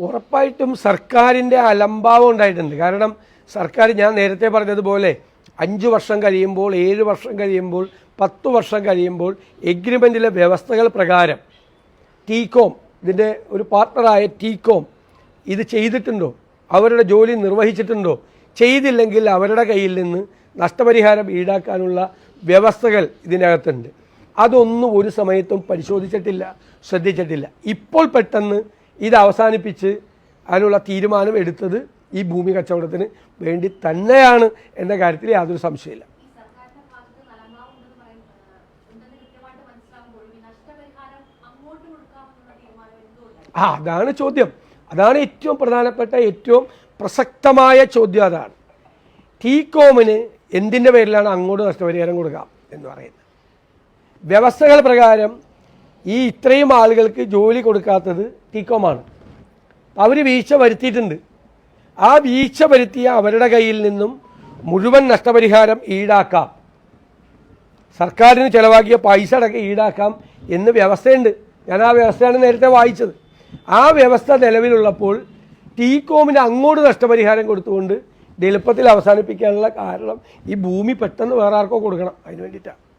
ഉറപ്പായിട്ടും സർക്കാരിന്റെ അലംഭാവം ഉണ്ടായിട്ടുണ്ട്. കാരണം സർക്കാർ ഞാൻ നേരത്തെ പറഞ്ഞതുപോലെ അഞ്ച് വർഷം കഴിയുമ്പോൾ ഏഴ് വർഷം കഴിയുമ്പോൾ പത്ത് വർഷം കഴിയുമ്പോൾ എഗ്രിമെന്റിലെ വ്യവസ്ഥകൾ പ്രകാരം ടീകോം ഇതിന്റെ ഒരു പാർട്ണറായ ടീകോം ഇത് ചെയ്തിട്ടുണ്ടോ? അവരുടെ ജോലി നിർവഹിച്ചിട്ടുണ്ടോ? ചെയ്തില്ലെങ്കിൽ അവരുടെ കയ്യിൽ നിന്ന് നഷ്ടപരിഹാരം ഈടാക്കാനുള്ള വ്യവസ്ഥകൾ ഇതിനകത്തുണ്ട്. അതൊന്നും ഒരു സമയത്തും പരിശോധിച്ചിട്ടില്ല ശ്രദ്ധിച്ചിട്ടില്ല. ഇപ്പോൾ പെട്ടെന്ന് ഇത് അവസാനിപ്പിച്ച് അതിനുള്ള തീരുമാനം എടുത്തത് ഈ ഭൂമി കച്ചവടത്തിന് വേണ്ടി തന്നെയാണ് എന്ന കാര്യത്തിൽ യാതൊരു സംശയമില്ല. ആ അതാണ് ചോദ്യം. അതാണ് ഏറ്റവും പ്രധാനപ്പെട്ട ഏറ്റവും പ്രസക്തമായ ചോദ്യം അതാണ്. ടീകോമിന് എന്തിന്റെ പേരിലാണ് അങ്ങോട്ട് നഷ്ടപരിഹാരം കൊടുക്കാം എന്ന് പറയുന്നത്? വ്യവസ്ഥകൾ പ്രകാരം ഈ ഇത്രയും ആളുകൾക്ക് ജോലി കൊടുക്കാത്തത് ടീകോമാണ്. അവർ വീഴ്ച വരുത്തിയിട്ടുണ്ട്. ആ വീഴ്ച വരുത്തിയ അവരുടെ കയ്യിൽ നിന്നും മുഴുവൻ നഷ്ടപരിഹാരം ഈടാക്കാം. സർക്കാരിന് ചിലവാക്കിയ പൈസ അടക്കം ഈടാക്കാം എന്ന് വ്യവസ്ഥയുണ്ട്. ഞാൻ ആ വ്യവസ്ഥയാണ് നേരത്തെ വായിച്ചത്. ആ വ്യവസ്ഥ നിലവിലുള്ളപ്പോൾ ടീകോമിന് അങ്ങോട്ട് നഷ്ടപരിഹാരം കൊടുത്തുകൊണ്ട് എളുപ്പത്തിൽ അവസാനിപ്പിക്കാനുള്ള കാരണം ഈ ഭൂമി പെട്ടെന്ന് വേറെ ആർക്കോ കൊടുക്കണം. അതിന് വേണ്ടിയിട്ടാണ്